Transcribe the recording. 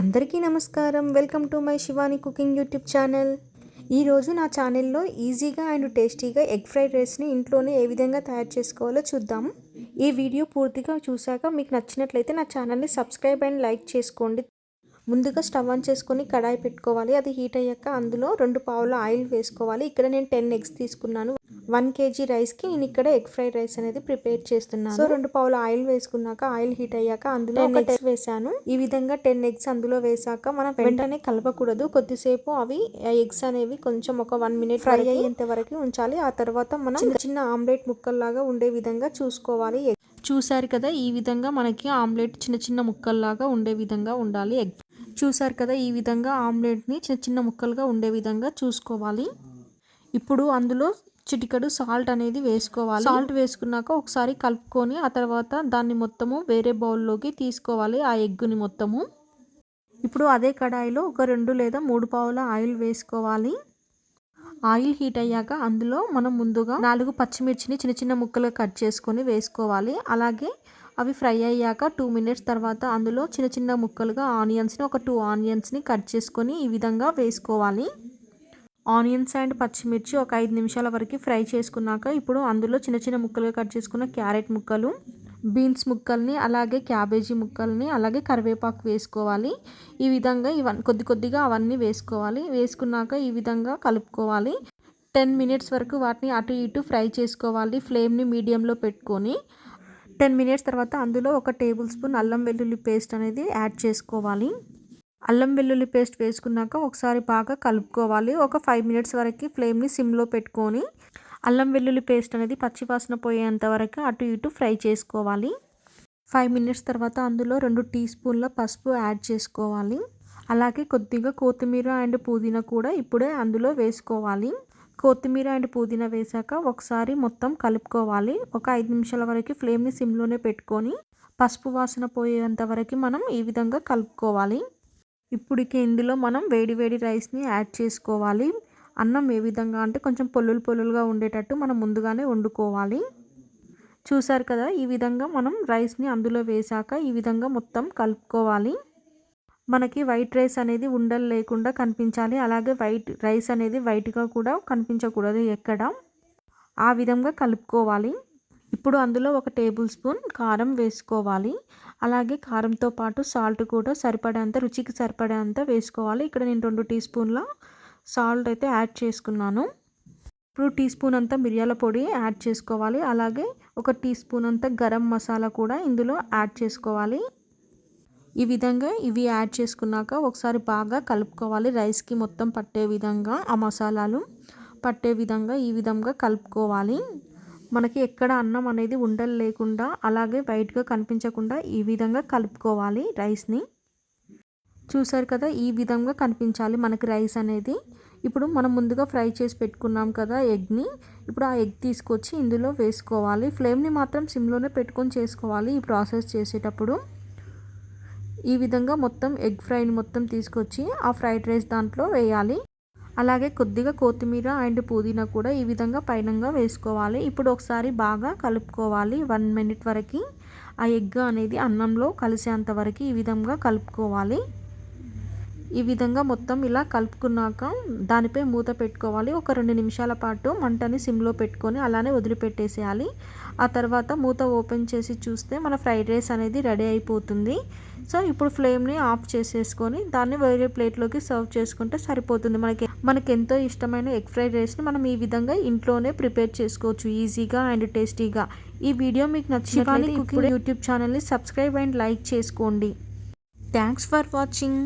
అందరికీ నమస్కారం. Welcome to my Shivani cooking YouTube channel. ఈరోజు నా ఛానల్లో ఈజీగా అండ్ టేస్టీగా ఎగ్ ఫ్రైడ్ రైస్ని ఇంట్లోనే ఏ విధంగా తయారు చేసుకోవాలో చూద్దాం. ఈ వీడియో పూర్తిగా చూశాక మీకు నచ్చినట్లయితే నా ఛానల్ని సబ్స్క్రైబ్ అండ్ లైక్ చేసుకోండి. ముందుగా స్టవ్ ఆన్ చేసుకొని కడాయి పెట్టుకోవాలి. అది హీట్ అయ్యాక అందులో రెండు పావుల ఆయిల్ వేసుకోవాలి. ఇక్కడ నేను టెన్ ఎగ్స్ తీసుకున్నాను. వన్ కేజీ రైస్కి నేను ఇక్కడ ఎగ్ ఫ్రైడ్ రైస్ అనేది ప్రిపేర్ చేస్తున్నాను. సో రెండు పావుల ఆయిల్ వేసుకున్నాక ఆయిల్ హీట్ అయ్యాక అందులో ఎగ్స్ వేసాను ఈ విధంగా టెన్ ఎగ్స్ అందులో వేసాక మనం వెంటనే కలపకూడదు. కొద్దిసేపు అవి ఎగ్స్ అనేవి కొంచెం ఒక వన్ మినిట్ ఫ్రై అయ్యేంత వరకు ఉంచాలి. ఆ తర్వాత మనం చిన్న చిన్న ఆమ్లెట్ ముక్కల్లాగా ఉండే విధంగా చూసుకోవాలి. చూసారు కదా ఈ విధంగా మనకి ఆమ్లెట్ చిన్న చిన్న ముక్కల్లాగా ఉండే విధంగా ఉండాలి. ఎగ్ చూసారు కదా ఈ విధంగా ఆమ్లెట్ని చిన్న చిన్న ముక్కలుగా ఉండే విధంగా చూసుకోవాలి. ఇప్పుడు అందులో చిటికడు సాల్ట్ అనేది వేసుకోవాలి. సాల్ట్ వేసుకున్నాక ఒకసారి కలుపుకొని ఆ తర్వాత దాన్ని మొత్తము వేరే బౌల్లోకి తీసుకోవాలి ఆ ఎగ్గుని మొత్తము. ఇప్పుడు అదే కడాయిలో ఒక రెండు లేదా మూడు పావుల ఆయిల్ వేసుకోవాలి. ఆయిల్ హీట్ అయ్యాక అందులో మనం ముందుగా నాలుగు పచ్చిమిర్చిని చిన్న చిన్న ముక్కలుగా కట్ చేసుకొని వేసుకోవాలి. అలాగే అవి ఫ్రై అయ్యాక టూ మినిట్స్ తర్వాత అందులో చిన్న చిన్న ముక్కలుగా ఆనియన్స్ని ఒక టూ ఆనియన్స్ని కట్ చేసుకొని ఈ విధంగా వేసుకోవాలి. ఆనియన్స్ అండ్ పచ్చిమిర్చి ఒక ఐదు నిమిషాల వరకు ఫ్రై చేసుకున్నాక ఇప్పుడు అందులో చిన్న చిన్న ముక్కలుగా కట్ చేసుకున్న క్యారెట్ ముక్కలు బీన్స్ ముక్కల్ని అలాగే క్యాబేజీ ముక్కల్ని అలాగే కరివేపాకు వేసుకోవాలి. ఈ విధంగా ఇవన్నీ కొద్ది కొద్దిగా అవన్నీ వేసుకోవాలి. వేసుకున్నాక ఈ విధంగా కలుపుకోవాలి. టెన్ మినిట్స్ వరకు వాటిని అటు ఇటు ఫ్రై చేసుకోవాలి. ఫ్లేమ్ని మీడియంలో పెట్టుకొని టెన్ మినిట్స్ తర్వాత అందులో ఒక టేబుల్ స్పూన్ అల్లం వెల్లుల్లి పేస్ట్ అనేది యాడ్ చేసుకోవాలి. అల్లం వెల్లుల్లి పేస్ట్ వేసుకున్నాక ఒకసారి బాగా కలుపుకోవాలి. ఒక ఫైవ్ మినిట్స్ వరకు ఫ్లేమ్ని సిమ్లో పెట్టుకొని అల్లం వెల్లుల్లి పేస్ట్ అనేది పచ్చివాసన పోయేంత వరకు అటు ఇటు ఫ్రై చేసుకోవాలి. ఫైవ్ మినిట్స్ తర్వాత అందులో రెండు టీ స్పూన్ల పసుపు యాడ్ చేసుకోవాలి. అలాగే కొద్దిగా కొత్తిమీర అండ్ పుదీనా కూడా ఇప్పుడే అందులో వేసుకోవాలి. కొత్తిమీర అండ్ పుదీనా వేసాక ఒకసారి మొత్తం కలుపుకోవాలి. ఒక ఐదు నిమిషాల వరకు ఫ్లేమ్ని సిమ్లోనే పెట్టుకొని పసుపు వాసన పోయేంత వరకు మనం ఈ విధంగా కలుపుకోవాలి. ఇప్పుడికి ఇందులో మనం వేడి వేడి రైస్ని యాడ్ చేసుకోవాలి. అన్నం ఏ విధంగా అంటే కొంచెం పొల్లులు పొల్లులుగా ఉండేటట్టు మనం ముందుగానే వండుకోవాలి. చూసారు కదా ఈ విధంగా మనం రైస్ని అందులో వేసాక ఈ విధంగా మొత్తం కలుపుకోవాలి. మనకి వైట్ రైస్ అనేది ఉండలు లేకుండా కనిపించాలి. అలాగే వైట్ రైస్ అనేది వైట్గా కూడా కనిపించకూడదు ఎక్కడ. ఆ విధంగా కలుపుకోవాలి. ఇప్పుడు అందులో ఒక టేబుల్ స్పూన్ కారం వేసుకోవాలి. అలాగే కారంతో పాటు సాల్ట్ కూడా సరిపడేంత రుచికి సరిపడేంత వేసుకోవాలి. ఇక్కడ నేను రెండు టీ స్పూన్ల సాల్ట్ అయితే యాడ్ చేసుకున్నాను. ఇప్పుడు టీ స్పూన్ అంతా మిరియాల పొడి యాడ్ చేసుకోవాలి. అలాగే ఒక టీ స్పూన్ అంతా గరం మసాలా కూడా ఇందులో యాడ్ చేసుకోవాలి. ఈ విధంగా ఇవి యాడ్ చేసుకున్నాక ఒకసారి బాగా కలుపుకోవాలి. రైస్కి మొత్తం పట్టే విధంగా ఆ మసాలాలు పట్టే విధంగా ఈ విధంగా కలుపుకోవాలి. మనకి ఎక్కడ అన్నం అనేది ఉండలు లేకుండా అలాగే వైట్గా కనిపించకుండా ఈ విధంగా కలుపుకోవాలి రైస్ని. చూసారు కదా ఈ విధంగా కనిపించాలి మనకి రైస్ అనేది. ఇప్పుడు మనం ముందుగా ఫ్రై చేసి పెట్టుకున్నాం కదా ఎగ్ని. ఇప్పుడు ఆ ఎగ్ తీసుకొచ్చి ఇందులో వేసుకోవాలి. ఫ్లేమ్ని మాత్రం సిమ్లోనే పెట్టుకొని చేసుకోవాలి ఈ ప్రాసెస్ చేసేటప్పుడు. ఈ విధంగా మొత్తం ఎగ్ ఫ్రైని మొత్తం తీసుకొచ్చి ఆ ఫ్రైడ్ రైస్ దాంట్లో వేయాలి. అలాగే కొద్దిగా కొత్తిమీర అండ్ పుదీనా కూడా ఈ విధంగా పైనంగా వేసుకోవాలి. ఇప్పుడు ఒకసారి బాగా కలుపుకోవాలి. వన్ మినిట్ వరకు ఆ ఎగ్ అనేది అన్నంలో కలిసేంత వరకు ఈ విధంగా కలుపుకోవాలి. ఈ విధంగా మొత్తం ఇలా కలుపుకున్నాక దానిపై మూత పెట్టుకోవాలి. ఒక రెండు నిమిషాల పాటు మంటని సిమ్లో పెట్టుకొని అలానే వదిలిపెట్టేసేయాలి. ఆ తర్వాత మూత ఓపెన్ చేసి చూస్తే మన ఫ్రైడ్ రైస్ అనేది రెడీ అయిపోతుంది. సో ఇప్పుడు ఫ్లేమ్ని ఆఫ్ చేసేసుకొని దాన్ని వేరే ప్లేట్లోకి సర్వ్ చేసుకుంటే సరిపోతుంది. మనకి మనకి ఎంతో ఇష్టమైన ఎగ్ ఫ్రైడ్ రైస్ని మనం ఈ విధంగా ఇంట్లోనే ప్రిపేర్ చేసుకోవచ్చు. ఈజీగా అండ్ టేస్టీగా. ఈ వీడియో మీకు నచ్చిన కుకింగ్ యూట్యూబ్ ఛానల్ని సబ్స్క్రైబ్ అండ్ లైక్ చేసుకోండి. Thanks for watching